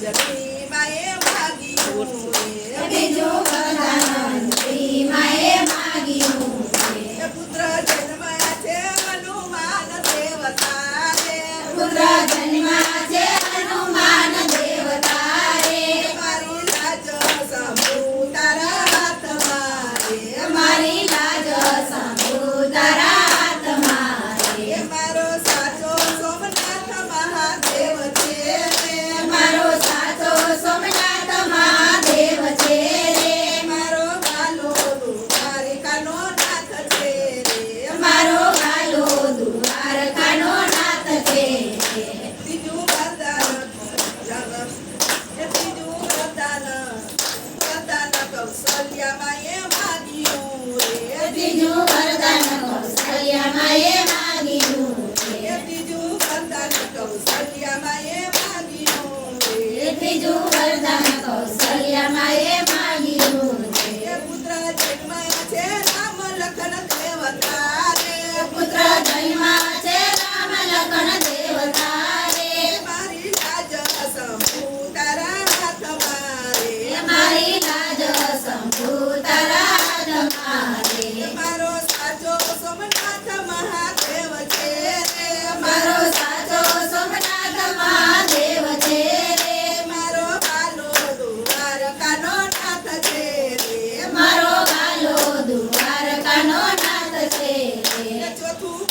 અંજલી બાએ ભાગી બીજો पुत्र जन्म छे राम लखन देवता रे पुत्र जन्म two